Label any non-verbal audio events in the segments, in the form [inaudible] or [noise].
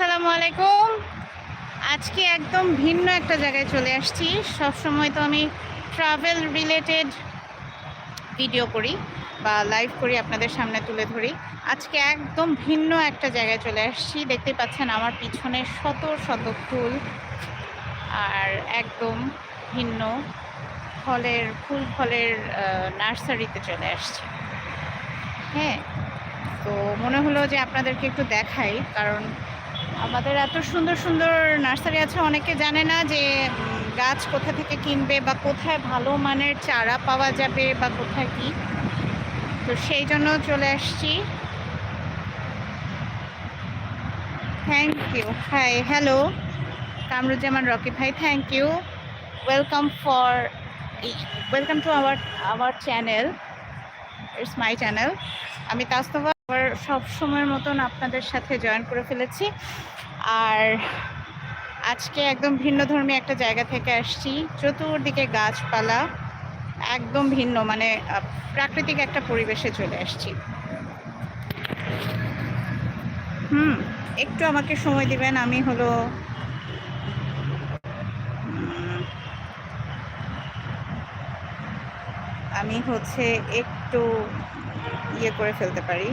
আসসালামু আলাইকুম। আজকে একদম ভিন্ন একটা জায়গায় চলে আসছি। সব সময় তো আমি ট্রাভেল রিলেটেড ভিডিও করি বা লাইভ করি আপনাদের সামনে তুলে ধরি। আজকে একদম ভিন্ন একটা জায়গায় চলে আসছি। দেখতে পাচ্ছেন আমার পিছনে শত শত ফুল আর একদম ভিন্ন ফলের, ফুল ফলের নার্সারিতে চলে আসছি। হ্যাঁ তো মনে হলো যে আপনাদেরকে একটু দেখাই, কারণ আমাদের এত সুন্দর সুন্দর নার্সারি আছে, অনেকে জানে না যে গাছ কোথা থেকে কিনবে বা কোথায় ভালো মানের চারা পাওয়া যাবে বা কোথায় কি। তো সেই জন্য চলে আসছি। Thank you hi hello Kamruzzaman Rocky ভাই thank you welcome for welcome to our our channel it's my channel আমি তাস্তফা আবার সব সময়ের মতন আপনাদের সাথে জয়েন করে ফেলেছি। আর আজকে একদম ভিন্ন ধর্মী একটা জায়গা থেকে আসছি। চতুর্দিকে গাছপালা, একদম ভিন্ন মানে প্রাকৃতিক একটা পরিবেশে চলে আসছি। হুম, একটু আমাকে সময় দিবেন, আমি হলো, আমি হচ্ছে একটু ইয়ে করে ফেলতে পারি।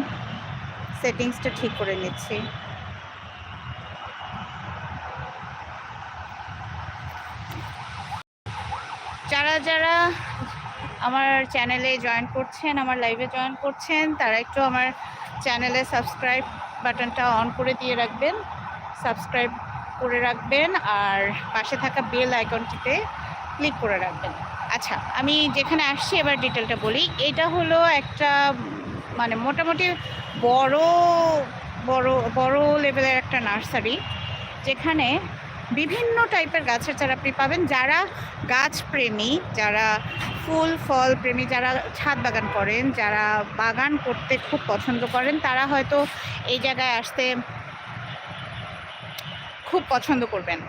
সেটিংসটা ঠিক করে নিচ্ছি। যারা যারা আমার চ্যানেলে জয়েন করছেন, আমার লাইভে জয়েন করছেন, তারা একটু আমার চ্যানেলে সাবস্ক্রাইব বাটনটা অন করে দিয়ে রাখবেন, সাবস্ক্রাইব করে রাখবেন, আর পাশে থাকা বেল আইকনটিতে ক্লিক করে রাখবেন। আচ্ছা আমি যেখানে আসছি এবার ডিটেলটা বলি। এটা হলো একটা মানে মোটামুটি বড় বড় বড় লেভেলের একটা নার্সারি যেখানে বিভিন্ন টাইপের গাছের চারা আপনি পাবেন। যারা গাছ প্রেমী, যারা ফুল, ফল প্রেমী, যারা ছাদ বাগান করেন, যারা বাগান করতে খুব পছন্দ করেন, তারা হয়তো এই জায়গায় আসতে খুব পছন্দ করবেন।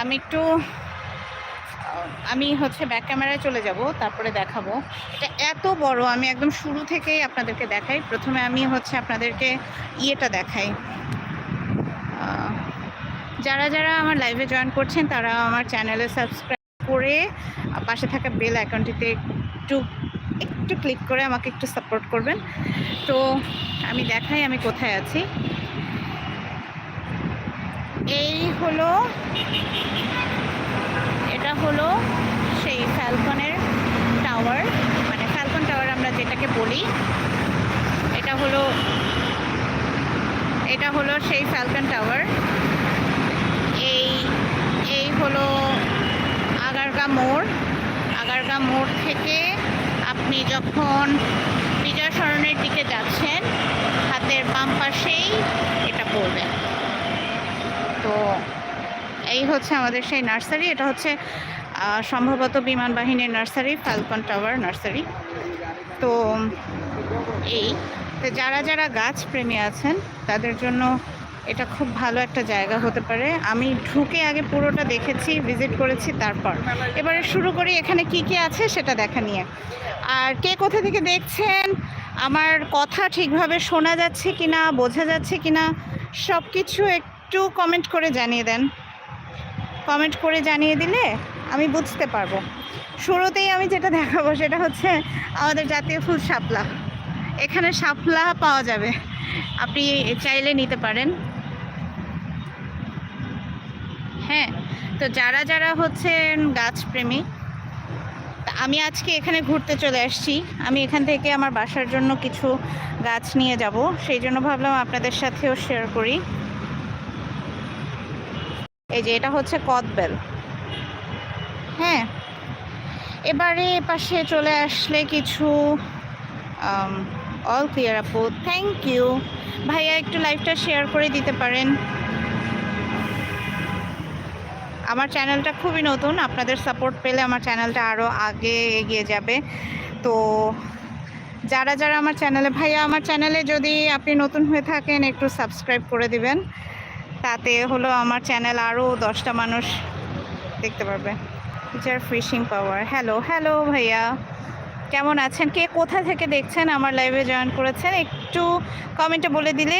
আমি একটু আমি হচ্ছে ব্যাক ক্যামেরায় চলে যাব, তারপরে দেখাবো। এটা এত বড়, আমি একদম শুরু থেকেই আপনাদেরকে দেখাই। প্রথমে আমি হচ্ছে আপনাদেরকে ইয়েটা দেখাই। যারা যারা আমার লাইভে জয়েন করছেন, তারা আমার চ্যানেলে সাবস্ক্রাইব করে পাশে থাকা বেল অ্যাকাউন্টটিতে একটু একটু ক্লিক করে আমাকে একটু সাপোর্ট করবেন। তো আমি দেখাই, আমি কোথায় আছি। এই হলো এটা হলো সেই ফ্যালকনের টাওয়ার মানে ফ্যালকন টাওয়ার আমরা যেটাকে বলি। এটা হলো এটা হলো সেই ফ্যালকন টাওয়ার এই এই হলো আগারগা মোড়। আগারগা মোড় থেকে আপনি যখন বিজয় সরণের দিকে যাচ্ছেন, হাতের বাম পাশেই এটা পড়বে। তো এই হচ্ছে আমাদের সেই নার্সারি। এটা হচ্ছে সম্ভবত বিমান বাহিনীর নার্সারি, ফালকন টাওয়ার নার্সারি। তো, এই, তো যারা যারা গাছ প্রেমী আছেন, তাদের জন্য এটা খুব ভালো একটা জায়গা হতে পারে। আমি ঢুকে আগে পুরোটা দেখেছি, ভিজিট করেছি, তারপর। এবারে শুরু করি, এখানে কি কি আছে সেটা দেখা নিয়ে। আর কে কোথা থেকে দেখছেন? আমার কথা ঠিকভাবে শোনা যাচ্ছে কিনা, বোঝা যাচ্ছে কিনা সব কিছু একটু কমেন্ট করে জানিয়ে দেন। কমেন্ট করে জানিয়ে দিলে আমি বুঝতে পারব। শুরুতেই আমি যেটা দেখাবো সেটা হচ্ছে আমাদের জাতীয় ফুল শাপলা। এখানে শাপলা পাওয়া যাবে। আপনি চাইলে নিতে পারেন। হ্যাঁ তো যারা যারা হচ্ছেন গাছপ্রেমী, আমি আজকে এখানে ঘুরতে চলে আসছি। আমি এখান থেকে আমার বাসার জন্য কিছু গাছ নিয়ে যাব। সেই জন্য ভাবলাম আপনাদের সাথেও শেয়ার করি। এই যে এটা হচ্ছে কদবেল। হ্যাঁ এবারে পাশে চলে আসলে কিছু অল ক্লিয়ার আপু। থ্যাংক ইউ ভাইয়া, একটু লাইভটা শেয়ার করে দিতে পারেন। আমার চ্যানেলটা খুবই নতুন। আপনাদের সাপোর্ট পেলে আমার চ্যানেলটা আরও আগে এগিয়ে যাবে। তো যারা যারা আমার চ্যানেলে ভাইয়া, আমার চ্যানেলে যদি আপনি নতুন হয়ে থাকেন, একটু সাবস্ক্রাইব করে দিবেন। তাতে হলো আমার চ্যানেল আরও দশটা মানুষ দেখতে পারবে। Teacher fishing power hello hello ভাইয়া। কেমন আছেন? কে কোথা থেকে দেখছেন? আমার লাইভে জয়েন করেছেন? একটু কমেন্টে বলে দিলে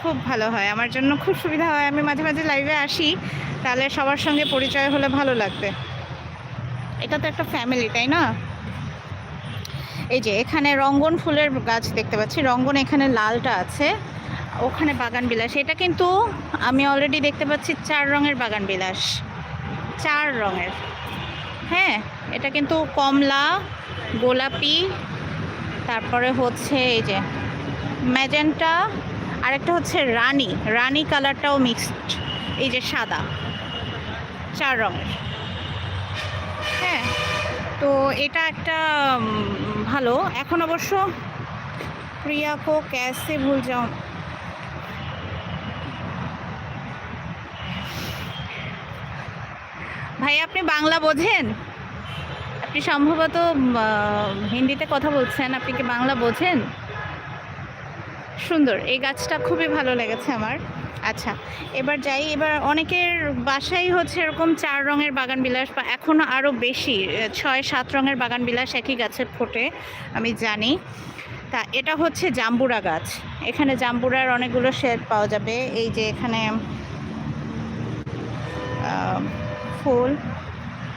খুব ভালো হয়। আমার জন্য খুব সুবিধা হয়। আমি মাঝে মাঝে লাইভে আসি। তাহলে সবার সঙ্গে পরিচয় হলে ভালো লাগবে। এটা তো একটা ফ্যামিলি তাই না? এই যে এখানে রঙ্গন ফুলের গাছ দেখতে পাচ্ছি। রঙ্গন এখানে লালটা আছে। ওখানে বাগান বিলাস। এটা কিন্তু আমি অলরেডি দেখতে পাচ্ছি চার রঙের বাগান বিলাস। চার রঙের। হ্যাঁ এটা কিন্তু কমলা, গোলাপি, তারপরে হচ্ছে এই যে ম্যাজেন্টা, আরেকটা হচ্ছে রানি। রানী কালারটাও মিক্সড এই যে সাদা। চার রঙের। হ্যাঁ তো এটা একটা ভালো। এখন অবশ্য প্রিয়া কো ক্যাসে ভুল যাও ভাই, আপনি বাংলা বোঝেন? আপনি সম্ভবত হিন্দিতে কথা বলছেন, আপনি কি বাংলা বোঝেন? সুন্দর, এই গাছটা খুবই ভালো লেগেছে আমার। আচ্ছা এবার যাই, এবার অনেকের বাসাই হচ্ছে এরকম চার রঙের বাগান বিলাস বা এখনও আরও বেশি ছয়, সাত রঙের বাগান বিলাস একই গাছে ফোটে আমি জানি। তা এটা হচ্ছে জাম্বুরা গাছ। এখানে জাম্বুরার অনেকগুলো শেড পাওয়া যাবে। এই যে এখানে ফুল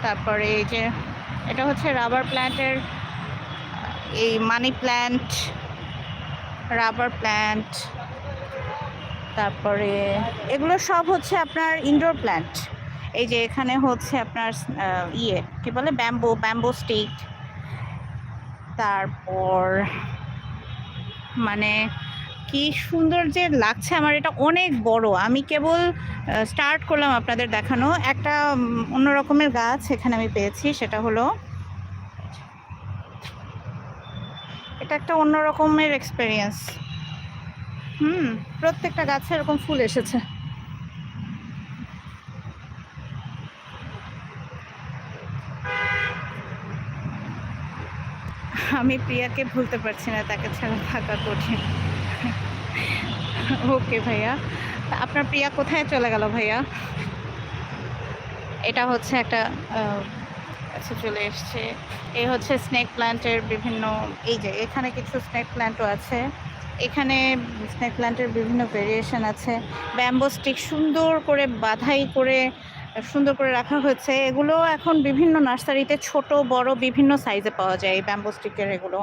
তারপরে এই যে এটা হচ্ছে রাবার প্ল্যান্টের এই মানি প্ল্যান্ট রাবার প্ল্যান্ট তারপরে এগুলো সব হচ্ছে আপনার ইনডোর প্ল্যান্ট এই যে এখানে হচ্ছে আপনার ইয়ে কি বলে? ব্যাম্বো ব্যাম্বো স্টিক তারপর মানে কি সুন্দর যে লাগছে আমার, এটা অনেক বড়। আমি কেবল স্টার্ট করলাম আপনাদের দেখানো। একটা অন্য রকমের গাছ এখানে আমি পেয়েছি, সেটা হলো এটা একটা অন্য রকমের এক্সপেরিয়েন্স হুম, প্রত্যেকটা গাছে এরকম ফুল এসেছে। আমি প্রিয়াকে ভুলতে পারছি না, তাকে ছাড়া থাকা কঠিন। ওকে ভাইয়া। আপনার প্রিয়া কোথায় চলে গেল ভাইয়া? এটা হচ্ছে একটা আহ, কাছে চলে এসছে। এই হচ্ছে স্নেক প্ল্যান্টের বিভিন্ন এই যে এখানে কিছু স্নেক প্ল্যান্টও আছে। এখানে স্নেক প্ল্যান্টের বিভিন্ন ভেরিয়েশন আছে। ব্যাম্বো স্টিক সুন্দর করে বাধাই করে সুন্দর করে রাখা হয়েছে। এগুলো এখন বিভিন্ন নার্সারিতে ছোট, বড় বিভিন্ন সাইজে পাওয়া যায় এই ব্যাম্বো স্টিকের এগুলো।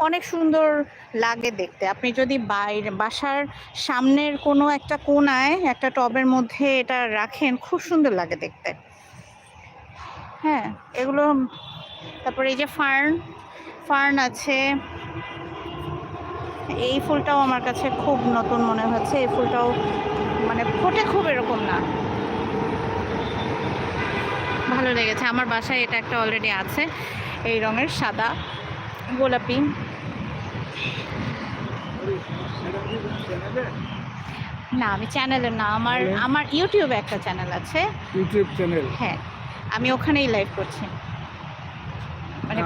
অনেক সুন্দর লাগে দেখতে। আপনি যদি বাইরে, বাসার সামনের কোনো একটা কোনায় একটা টবের মধ্যে এটা রাখেন, খুব সুন্দর লাগে দেখতে। হ্যাঁ এগুলো, তারপরে এই যে ফার্ন ফার্ন আছে। এই ফুলটাও আমার কাছে খুব নতুন মনে হচ্ছে। এই ফুলটাও মানে ফোটে খুব এরকম না। ভালো লেগেছে। আমার বাসায় এটা একটা অলরেডি আছে। এই রঙের সাদা গোলাপি। না আমি চ্যানেলে না আমার আমার ইউটিউবে একটা চ্যানেল আছে। ইউটিউব চ্যানেল হ্যাঁ আমি ওখানেই লাইভ করছি। মানে।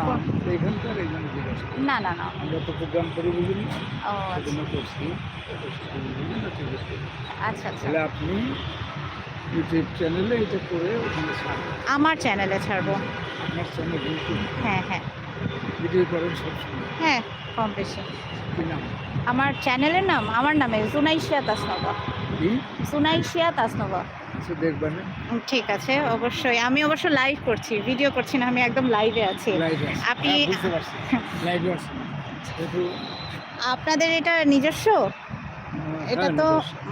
না না না আচ্ছা। আচ্ছা আচ্ছা। আপনি ইউটিউব চ্যানেলে এটা করে ওখানে ছাড়বেন আমার চ্যানেলে ছাড়বো। আপনার চ্যানেল ইউটিউব হ্যাঁ হ্যাঁ। ভিডিও করেন সবসময় হ্যাঁ কম বেশি। কি নাম? আমার চ্যানেলের নাম আমার নামে জুনাইশিয়া তাসনবা কি? জুনাইশিয়া তাসনবা কিছু দেখবেন। ঠিক আছে অবশ্যই। আমি অবশ্য লাইভ করছি ভিডিও করছি না আমি একদম লাইভে আছি। আপনি- হ্যাঁ, লাইভে [laughs] আছে। আপনাদের এটা নিজস্ব? এটা হ্যাঁ, তো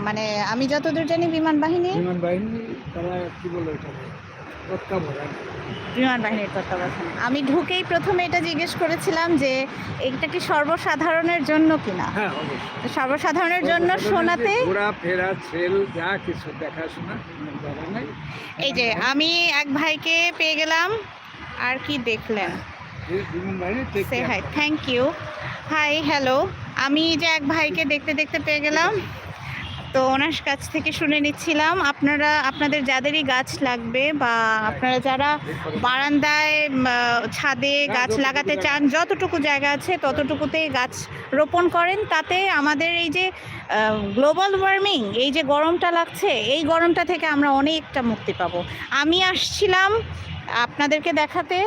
মানে আমি যতদূর জানি বিমান বাহিনী বিমান বাহিনী তারা কি বলে এটা তত্ত্বাবধান বিমান বাহিনীর তত্ত্বাবধানে আমি ঢুকেই প্রথমে এটা জিজ্ঞেস করেছিলাম যে এটা কি সর্বসাধারণের জন্য কিনা? হ্যাঁ অবশ্যই। সর্বসাধারণের জন্য শোনাতে ঘোরা ফেরা সেল যা কিছু দেখাশোনা এই যে আমি এক ভাইকে পেয়ে গেলাম আর কি দেখলেন? সে hi thank you hi hello আমি যে এক ভাইকে দেখতে দেখতে পেয়ে গেলাম। তো ওনার কাছ থেকে শুনে নিচ্ছিলাম, আপনারা, আপনাদের যাদেরই গাছ লাগবে বা আপনারা যারা বারান্দায় ছাদে গাছ লাগাতে চান, যতটুকু জায়গা আছে ততটুকুতেই গাছ রোপণ করেন। তাতে আমাদের এই যে গ্লোবাল ওয়ার্মিং, এই যে গরমটা লাগছে, এই গরমটা থেকে আমরা অনেকটা মুক্তি পাবো। আমি আসছিলাম আপনাদেরকে দেখাতে,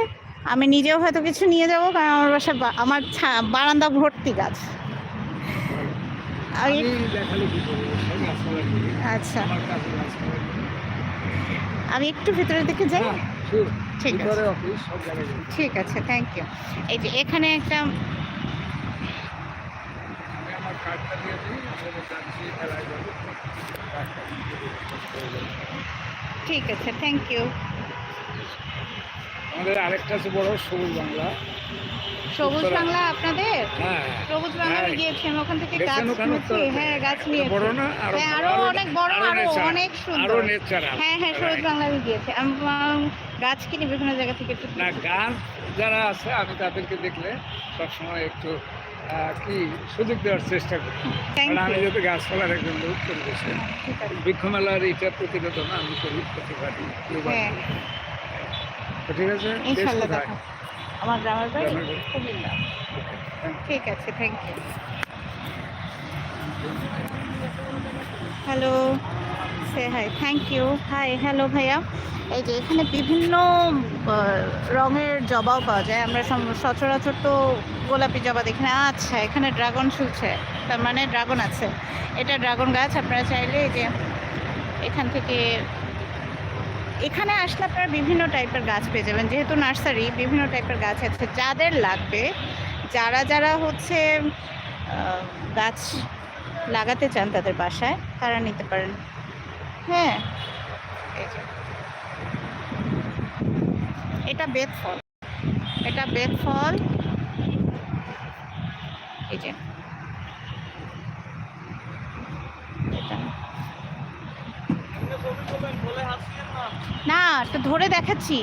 আমি নিজেও হয়তো কিছু নিয়ে যাব, কারণ আমার বাসা আমার বারান্দা ভর্তি গাছ। আচ্ছা। আমি একটু ভেতরের দিকে যাই? ঠিক আছে। ঠিক আছে থ্যাংক ইউ এই যে এখানে একটা। ঠিক আছে থ্যাংক ইউ আমাদের আরেকটা আছে বড় সবুজ বাংলা। সবুজ বাংলা আপনাদের? হ্যাঁ সবুজ বাংলা আমি হ্যাঁ। গিয়েছি আমি ওখান থেকে গাছ নিয়েছি হ্যাঁ গাছ এটা নিয়েছি বড় আরও হ্যাঁ আরও অনেক বড় আরও অনেক সুন্দর। হ্যাঁ হ্যাঁ সবুজ বাংলা আমি গিয়েছি আমি গাছ কিনে বিভিন্ন জায়গা থেকে একটু না গাছ যারা আছে আমি তাদেরকে দেখলে সবসময় একটু কি সুযোগ দেওয়ার চেষ্টা করি। কারণ আমি যেহেতু গাছপালার একজন লোক পরিবেশে বৃক্ষ মেলার এইটা প্রতিবেদন আমি করি প্রতিবারই দুবার হ্যাঁ। করি। তো ঠিক আছে আমার গ্রামের বাড়ি? কুমিল্লা। ঠিক আছে thank you hello say hi thank you hi hello ভাইয়া। এই যে এখানে বিভিন্ন রঙের জবাও পাওয়া যায়। আমরা সচরাচর তো গোলাপি জবা দেখি না। আচ্ছা এখানে ড্রাগন ঝুলছে তার মানে ড্রাগন আছে। এটা ড্রাগন গাছ। আপনারা চাইলে এই যে এখান থেকে এখানে আসলে আপনারা বিভিন্ন টাইপের গাছ পেয়ে যাবেন। যেহেতু নার্সারি, বিভিন্ন টাইপের গাছ আছে। যাদের লাগবে, যারা যারা হচ্ছে গাছ লাগাতে চান তাদের বাসায়, তারা নিতে পারেন। হ্যাঁ। এই যে। এটা বেত ফল এটা বেত ফল এই যে। না তো ধরে দেখাচ্ছি।